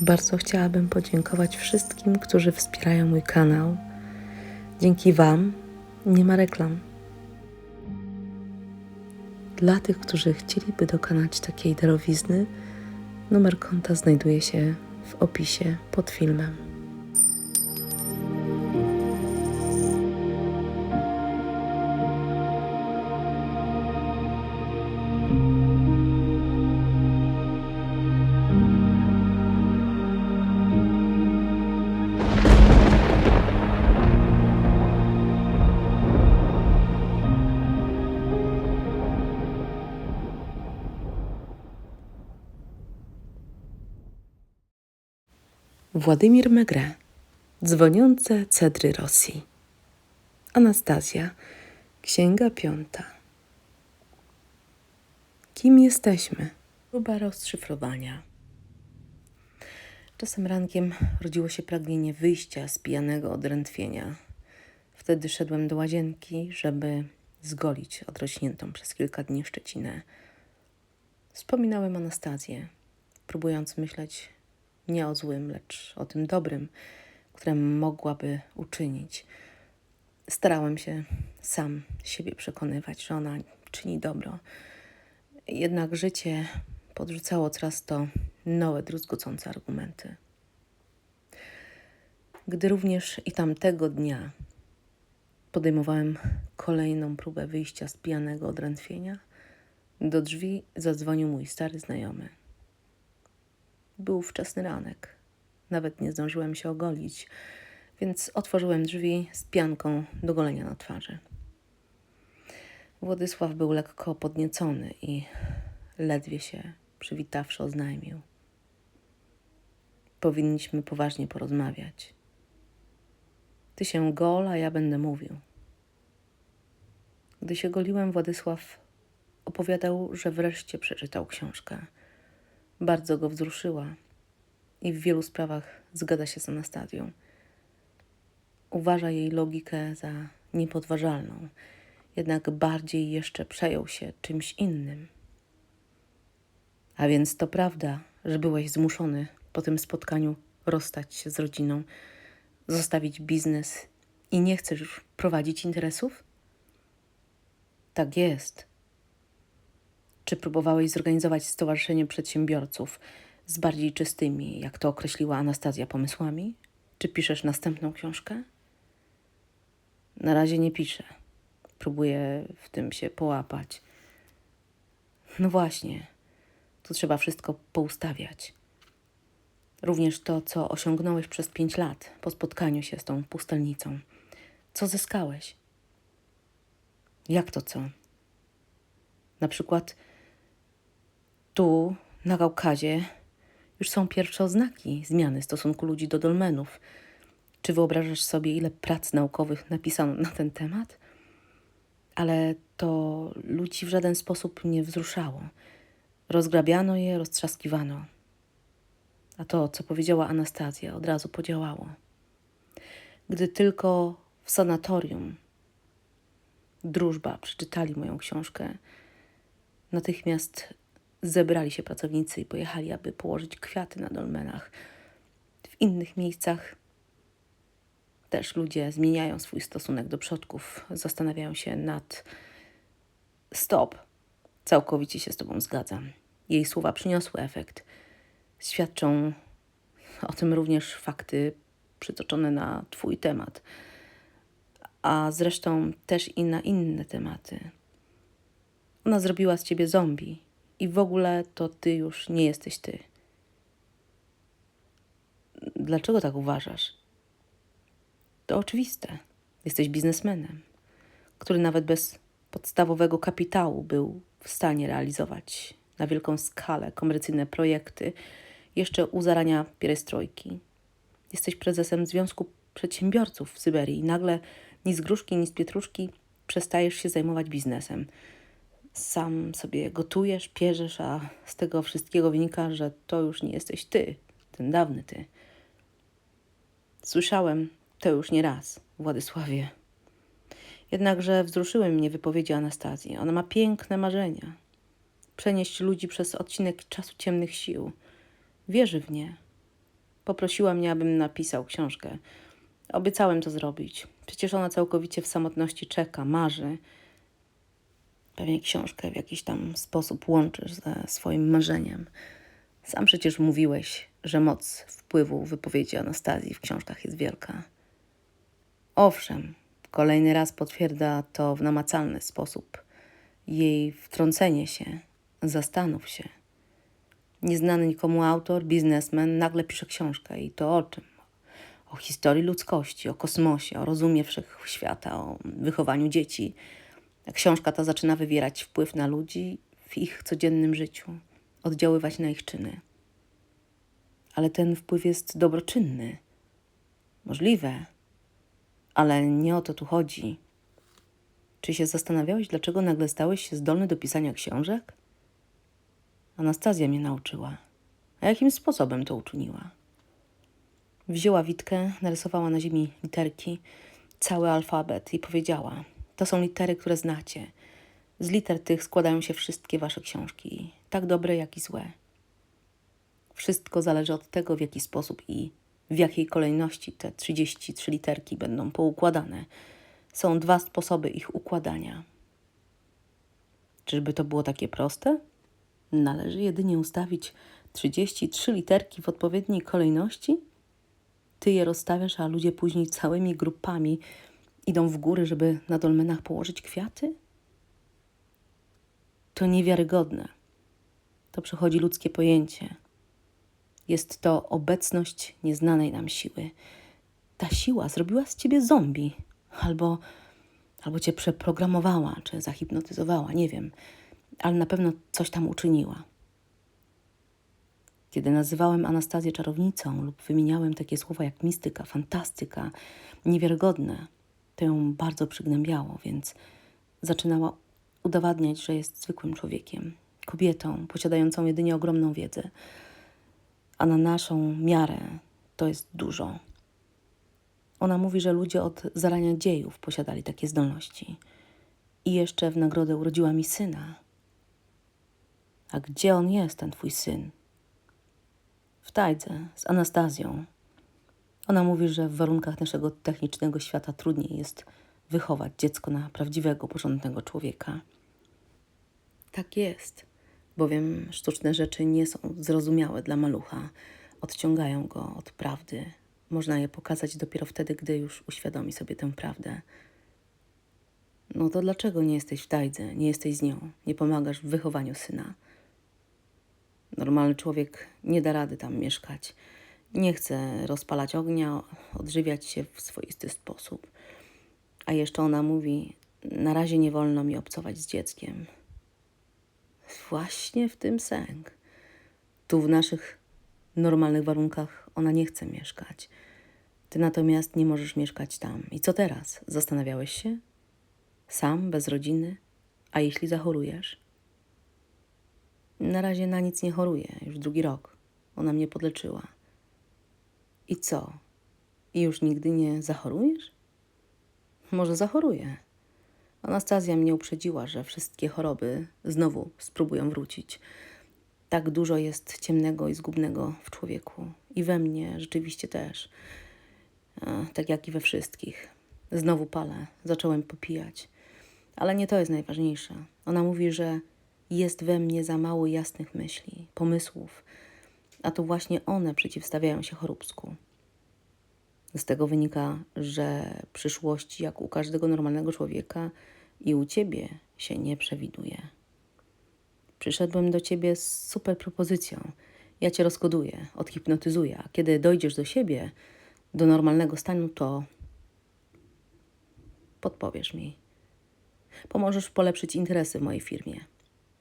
Bardzo chciałabym podziękować wszystkim, którzy wspierają mój kanał. Dzięki Wam nie ma reklam. Dla tych, którzy chcieliby dokonać takiej darowizny, numer konta znajduje się w opisie pod filmem. Władimir Megre, dzwoniące cedry Rosji. Anastazja, księga piąta. Kim jesteśmy? Próba rozszyfrowania. Czasem rankiem rodziło się pragnienie wyjścia z pijanego odrętwienia. Wtedy szedłem do łazienki, żeby zgolić odrośniętą przez kilka dni szczecinę. Wspominałem Anastazję, próbując myśleć nie o złym, lecz o tym dobrym, które mogłaby uczynić. Starałem się sam siebie przekonywać, że ona czyni dobro. Jednak życie podrzucało coraz to nowe, druzgocące argumenty. Gdy również i tamtego dnia podejmowałem kolejną próbę wyjścia z pijanego odrętwienia, do drzwi zadzwonił mój stary znajomy. Był wczesny ranek. Nawet nie zdążyłem się ogolić, więc otworzyłem drzwi z pianką do golenia na twarzy. Władysław był lekko podniecony i ledwie się przywitawszy oznajmił. Powinniśmy poważnie porozmawiać. Ty się gol, a ja będę mówił. Gdy się goliłem, Władysław opowiadał, że wreszcie przeczytał książkę. Bardzo go wzruszyła i w wielu sprawach zgadza się z Anastazją. Uważa jej logikę za niepodważalną, jednak bardziej jeszcze przejął się czymś innym. A więc to prawda, że byłeś zmuszony po tym spotkaniu rozstać się z rodziną, zostawić biznes i nie chcesz prowadzić interesów? Tak jest. Czy próbowałeś zorganizować stowarzyszenie przedsiębiorców z bardziej czystymi, jak to określiła Anastazja, pomysłami? Czy piszesz następną książkę? Na razie nie piszę. Próbuję w tym się połapać. No właśnie, tu trzeba wszystko poustawiać. Również to, co osiągnąłeś przez pięć lat po spotkaniu się z tą pustelnicą. Co zyskałeś? Jak to co? Na przykład tu, na Kaukazie, już są pierwsze oznaki zmiany stosunku ludzi do dolmenów. Czy wyobrażasz sobie, ile prac naukowych napisano na ten temat? Ale to ludzi w żaden sposób nie wzruszało. Rozgrabiano je, roztrzaskiwano. A to, co powiedziała Anastazja, od razu podziałało. Gdy tylko w sanatorium drużba przeczytali moją książkę, natychmiast zebrali się pracownicy i pojechali, aby położyć kwiaty na dolmenach. W innych miejscach też ludzie zmieniają swój stosunek do przodków, zastanawiają się nad stop. Całkowicie się z Tobą zgadzam. Jej słowa przyniosły efekt. Świadczą o tym również fakty przytoczone na Twój temat, a zresztą też i na inne tematy. Ona zrobiła z Ciebie zombie i w ogóle to ty już nie jesteś ty. Dlaczego tak uważasz? To oczywiste. Jesteś biznesmenem, który nawet bez podstawowego kapitału był w stanie realizować na wielką skalę komercyjne projekty jeszcze u zarania pierestrojki. Jesteś prezesem Związku Przedsiębiorców w Syberii i nagle ni z gruszki, ni z pietruszki przestajesz się zajmować biznesem sam sobie gotujesz, pierzesz, a z tego wszystkiego wynika, że to już nie jesteś ty, ten dawny ty. Słyszałem to już nie raz, Władysławie. Jednakże wzruszyły mnie wypowiedzi Anastazji. Ona ma piękne marzenia. Przenieść ludzi przez odcinek czasu ciemnych sił. Wierzy w nie. Poprosiła mnie, abym napisał książkę. Obiecałem to zrobić. Przecież ona całkowicie w samotności czeka, marzy. Pewnie książkę w jakiś tam sposób łączysz ze swoim marzeniem. Sam przecież mówiłeś, że moc wpływu wypowiedzi Anastazji w książkach jest wielka. Owszem, kolejny raz potwierdza to w namacalny sposób. Jej wtrącenie się, zastanów się. Nieznany nikomu autor, biznesmen nagle pisze książkę i to o czym? O historii ludzkości, o kosmosie, o rozumie wszechświata, o wychowaniu dzieci. Książka ta zaczyna wywierać wpływ na ludzi w ich codziennym życiu, oddziaływać na ich czyny. Ale ten wpływ jest dobroczynny. Możliwe, ale nie o to tu chodzi. Czy się zastanawiałeś, dlaczego nagle stałeś się zdolny do pisania książek? Anastazja mnie nauczyła. A jakim sposobem to uczyniła? Wzięła witkę, narysowała na ziemi literki, cały alfabet i powiedziała: To są litery, które znacie. Z liter tych składają się wszystkie wasze książki, tak dobre, jak i złe. Wszystko zależy od tego, w jaki sposób i w jakiej kolejności te 33 literki będą poukładane. Są dwa sposoby ich układania. Czyżby to było takie proste? Należy jedynie ustawić 33 literki w odpowiedniej kolejności? Ty je rozstawiasz, a ludzie później całymi grupami idą w góry, żeby na dolmenach położyć kwiaty? To niewiarygodne. To przechodzi ludzkie pojęcie. Jest to obecność nieznanej nam siły. Ta siła zrobiła z ciebie zombie, albo, albo cię przeprogramowała, czy zahipnotyzowała, nie wiem, ale na pewno coś tam uczyniła. Kiedy nazywałem Anastazję czarownicą lub wymieniałem takie słowa jak mistyka, fantastyka, niewiarygodne, to ją bardzo przygnębiało, więc zaczynała udowadniać, że jest zwykłym człowiekiem, kobietą posiadającą jedynie ogromną wiedzę. A na naszą miarę to jest dużo. Ona mówi, że ludzie od zarania dziejów posiadali takie zdolności. I jeszcze w nagrodę urodziła mi syna. A gdzie on jest, ten twój syn? W Tajdze, z Anastazją. Ona mówi, że w warunkach naszego technicznego świata trudniej jest wychować dziecko na prawdziwego, porządnego człowieka. Tak jest, bowiem sztuczne rzeczy nie są zrozumiałe dla malucha, odciągają go od prawdy. Można je pokazać dopiero wtedy, gdy już uświadomi sobie tę prawdę. No to dlaczego nie jesteś w Tajdze, nie jesteś z nią, nie pomagasz w wychowaniu syna? Normalny człowiek nie da rady tam mieszkać. Nie chce rozpalać ognia, odżywiać się w swoisty sposób. A jeszcze ona mówi: Na razie nie wolno mi obcować z dzieckiem. Właśnie w tym sęk. Tu w naszych normalnych warunkach ona nie chce mieszkać. Ty natomiast nie możesz mieszkać tam. I co teraz? Zastanawiałeś się? Sam, bez rodziny? A jeśli zachorujesz? Na razie na nic nie choruję, już drugi rok. Ona mnie podleczyła. I co? I już nigdy nie zachorujesz? Może zachoruję. Anastazja mnie uprzedziła, że wszystkie choroby znowu spróbują wrócić. Tak dużo jest ciemnego i zgubnego w człowieku. I we mnie rzeczywiście też. Tak jak i we wszystkich. Znowu palę, zacząłem popijać. Ale nie to jest najważniejsze. Ona mówi, że jest we mnie za mało jasnych myśli, pomysłów, a to właśnie one przeciwstawiają się choróbsku. Z tego wynika, że przyszłości, jak u każdego normalnego człowieka, i u ciebie się nie przewiduje. Przyszedłem do ciebie z super propozycją. Ja cię rozkoduję, odhipnotyzuję, kiedy dojdziesz do siebie, do normalnego stanu, to podpowiesz mi. Pomożesz polepszyć interesy w mojej firmie.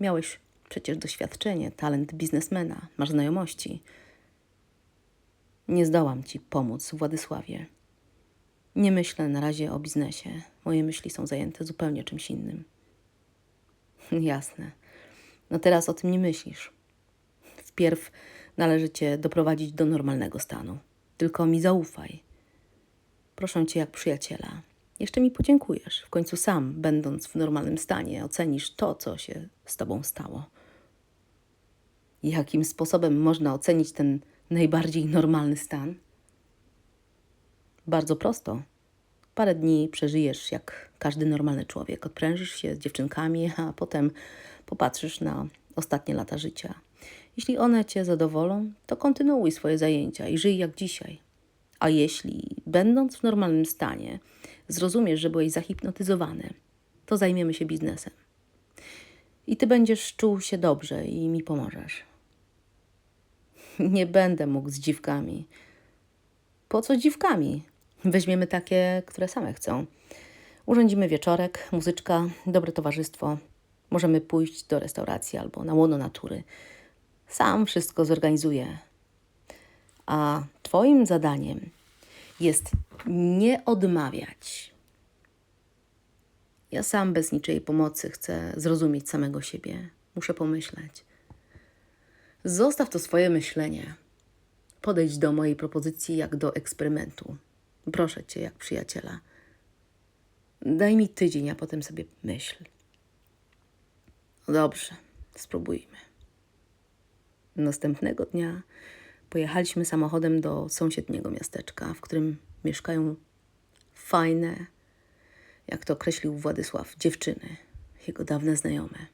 Miałeś przecież doświadczenie, talent biznesmena, masz znajomości. Nie zdołam ci pomóc, Władysławie. Nie myślę na razie o biznesie. Moje myśli są zajęte zupełnie czymś innym. Jasne. No teraz o tym nie myślisz. Wpierw należy cię doprowadzić do normalnego stanu. Tylko mi zaufaj. Proszę cię jak przyjaciela. Jeszcze mi podziękujesz. W końcu sam, będąc w normalnym stanie, ocenisz to, co się z tobą stało. Jakim sposobem można ocenić ten najbardziej normalny stan? Bardzo prosto. Parę dni przeżyjesz jak każdy normalny człowiek. Odprężysz się z dziewczynkami, a potem popatrzysz na ostatnie lata życia. Jeśli one cię zadowolą, to kontynuuj swoje zajęcia i żyj jak dzisiaj. A jeśli, będąc w normalnym stanie, zrozumiesz, że byłeś zahipnotyzowany, to zajmiemy się biznesem. I ty będziesz czuł się dobrze i mi pomożesz. Nie będę mógł z dziwkami. Po co dziwkami? Weźmiemy takie, które same chcą. Urządzimy wieczorek, muzyczka, dobre towarzystwo. Możemy pójść do restauracji albo na łono natury. Sam wszystko zorganizuję. A Twoim zadaniem jest nie odmawiać. Ja sam bez niczyjej pomocy chcę zrozumieć samego siebie. Muszę pomyśleć. Zostaw to swoje myślenie. Podejdź do mojej propozycji jak do eksperymentu. Proszę cię, jak przyjaciela. Daj mi tydzień, a potem sobie myśl. Dobrze, spróbujmy. Następnego dnia pojechaliśmy samochodem do sąsiedniego miasteczka, w którym mieszkają fajne, jak to określił Władysław, dziewczyny, jego dawne znajome.